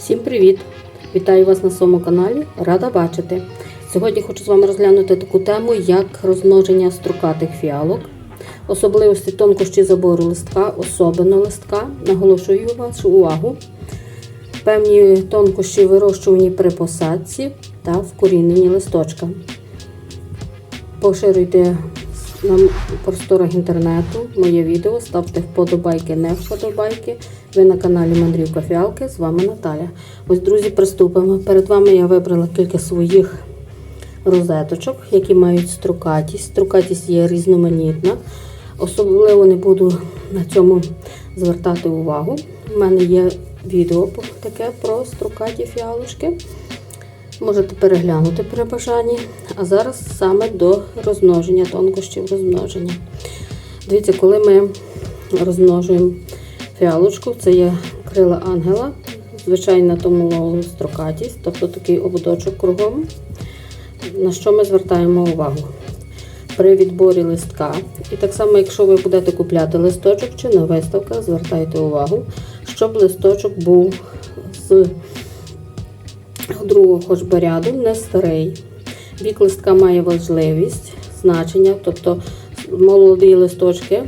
Всім привіт! Вітаю вас на своєму каналі. Рада бачити. Сьогодні хочу з вами розглянути таку тему, як розмноження строкатих фіалок, особливості тонкощі забору листка, особливо листка. Наголошую вашу увагу. Певні тонкощі вирощувані при посадці та вкоріненні листочка. Поширюйте на просторах інтернету моє відео, ставте вподобайки, не вподобайки. Ви на каналі Мандрівка Фіалки, з вами Наталя. Ось, друзі, приступимо. Перед вами я вибрала кілька своїх розеточок, які мають строкатість. Строкатість є різноманітна. Особливо не буду на цьому звертати увагу. У мене є відео таке про строкаті фіалочки. Можете переглянути при бажанні. А зараз саме до розмноження, тонкощів розмноження. Дивіться, коли ми розмножуємо фіалочку, це є крила ангела, звичайна тому строкатість, тобто такий ободочок кругом. На що ми звертаємо увагу? При відборі листка. І так само, якщо ви будете купляти листочок чи на виставках, звертайте увагу, щоб листочок був з другого хоч би ряду, не старий. Вік листка має важливість, значення, тобто молоді листочки,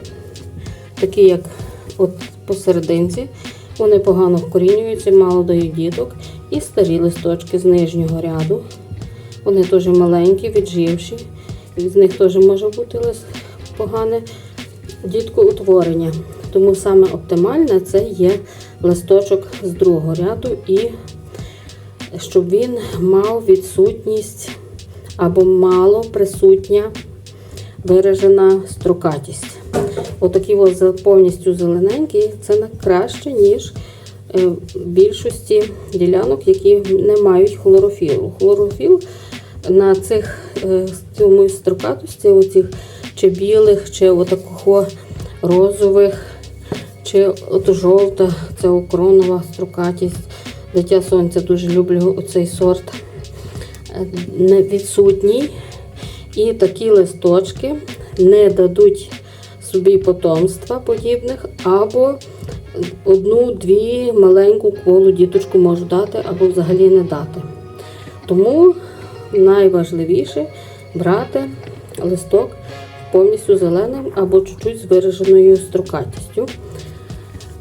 такі як от посерединці, вони погано вкорінюються, мало дають діток. І старі листочки з нижнього ряду. Вони теж маленькі, відживші. З них теж може бути лист погане діткоутворення. Тому саме оптимальне це є листочок з другого ряду і щоб він мав відсутність або мало присутня виражена строкатість. Отакі ось повністю зелененькі, це краще, ніж в більшості ділянок, які не мають хлорофілу. Хлорофіл на цих цьому строкатості, оцих чи білих, чи отакого розових, чи от жовта, це окронова строкатість. Дитя сонця дуже люблю оцей сорт. Не відсутній. І такі листочки не дадуть собі потомства подібних, або одну-дві маленьку колу діточку можу дати, або взагалі не дати. Тому найважливіше брати листок повністю зеленим або чуть-чуть з вираженою строкатістю.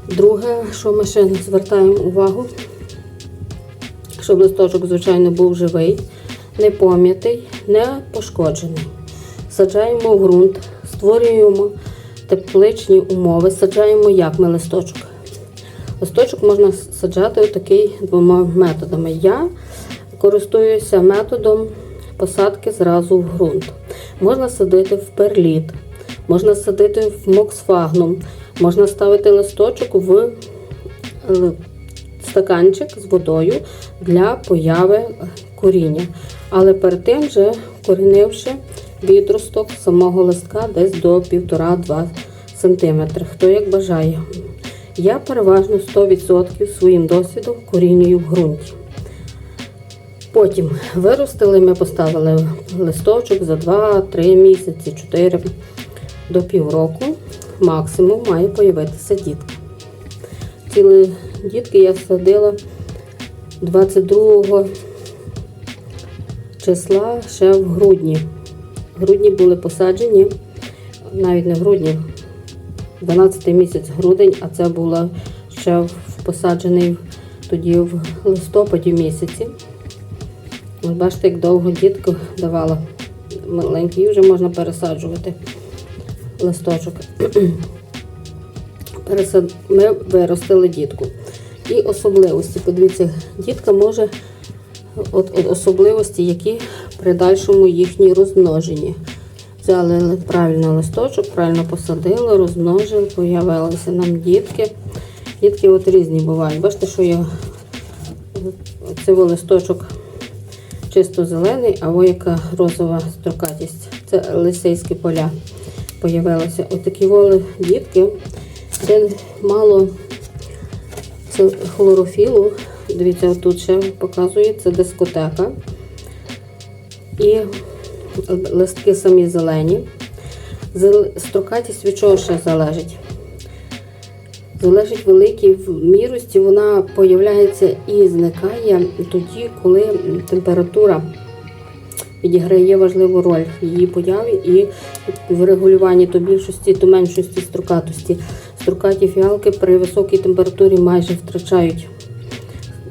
Друге, що ми ще звертаємо увагу, щоб листочок, звичайно, був живий, не пом'ятий, не пошкоджений. Саджаємо в ґрунт, створюємо тепличні умови, саджаємо як ми листочок. Листочок можна саджати такий двома методами. Я користуюся методом посадки зразу в ґрунт. Можна садити в перліт, можна садити в моксфагнум, можна ставити листочок в стаканчик з водою для появи коріння. Але перед тим вже корінивши відросток самого листка десь до 1,5-2 см. Хто як бажає. Я переважно 100% своїм досвідом корінюю в ґрунті. Потім виростили, ми поставили листочок за 2-3 місяці, 4 до півроку. Максимум має появитися дітка. Ціли дітки я садила 22 числа ще в грудні. В грудні були посаджені, навіть не в грудні, 12 місяць грудень, а це було ще посаджений тоді в листопаді місяці. Ось бачите, як довго дітку давала. Маленький вже можна пересаджувати листочок. Ми виростили дітку. І особливості. Подивіться, дітка може от, от особливості, які при дальшому їхній розмноженні. Взяли правильно листочок, правильно посадили, розмножили, появилися нам дітки. Дітки от різні бувають. Бачите, що я цей листочок чисто зелений, а ось яка розова строкатість. Це лисейські поля появилися. Отакі воли дітки. Це мало хлорофілу. Дивіться, тут ще показує, це дискотека. І листки самі зелені. Строкатість від чого ще залежить? залежить великій мірості, вона появляється і зникає тоді, коли температура відіграє важливу роль в її появі і в регулюванні то більшості, то меншості строкатості. Строкаті фіалки при високій температурі майже втрачають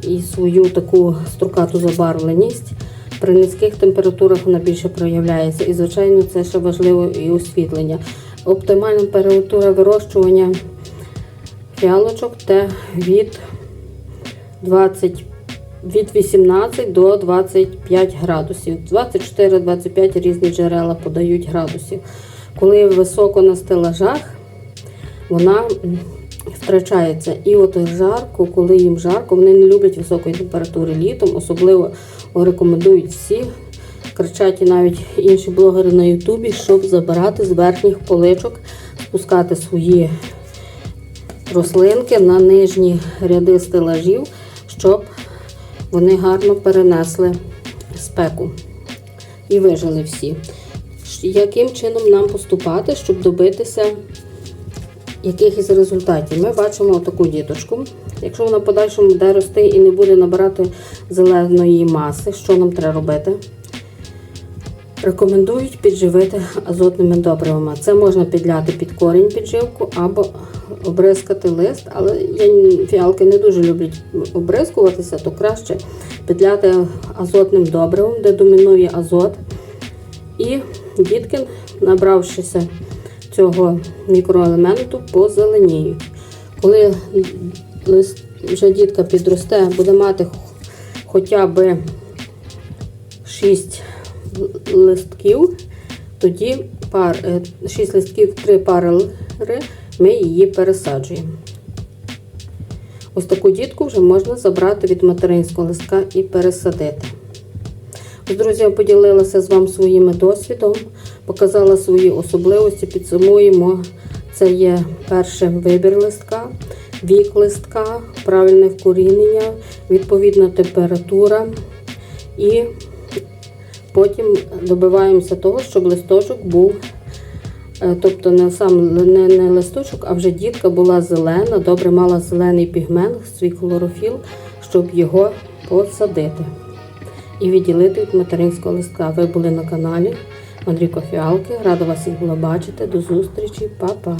і свою таку строкату забарвленість. При низьких температурах вона більше проявляється. І, звичайно, це ще важливо і освітлення. Оптимальна температура вирощування фіалочок це від 20 від 18 до 25 градусів. 24-25 різні джерела подають градусів. Коли високо на стелажах, вона втрачається. І от жарко, коли їм жарко, вони не люблять високої температури літом, особливо рекомендують всі. Кричать і навіть інші блогери на Ютубі, щоб забирати з верхніх поличок, спускати свої рослинки на нижні ряди стелажів, щоб вони гарно перенесли спеку і вижили всі. Яким чином нам поступати, щоб добитися якихось результатів? Ми бачимо таку діточку. Якщо вона подальшому буде рости і не буде набирати зеленої маси, що нам треба робити? Рекомендують підживити азотними добривами. Це можна підляти під корінь підживку або обризкати лист, але фіалки не дуже люблять обризкуватися, то краще підляти азотним добривом, де домінує азот. І дітки, набравшися цього мікроелементу, позеленіють. Коли лист, вже дітка підросте, буде мати хоча б 6 листків, тоді пар, 6 листків, 3 пари ми її пересаджуємо. Ось таку дітку вже можна забрати від материнського листка і пересадити. Друзі, я поділилася з вами своїм досвідом, показала свої особливості, підсумуємо. Це є перший вибір листка, вік листка, правильне вкорінення, відповідна температура і Потім добиваємося того, щоб листочок був, е, тобто не сам не, не листочок, а вже дітка була зелена, добре мала зелений пігмент, свій хлорофіл, щоб його посадити і відділити від материнського листка. Ви були на каналі Андрій Кофіалки. Рада вас всіх була бачити. До зустрічі, Па-па!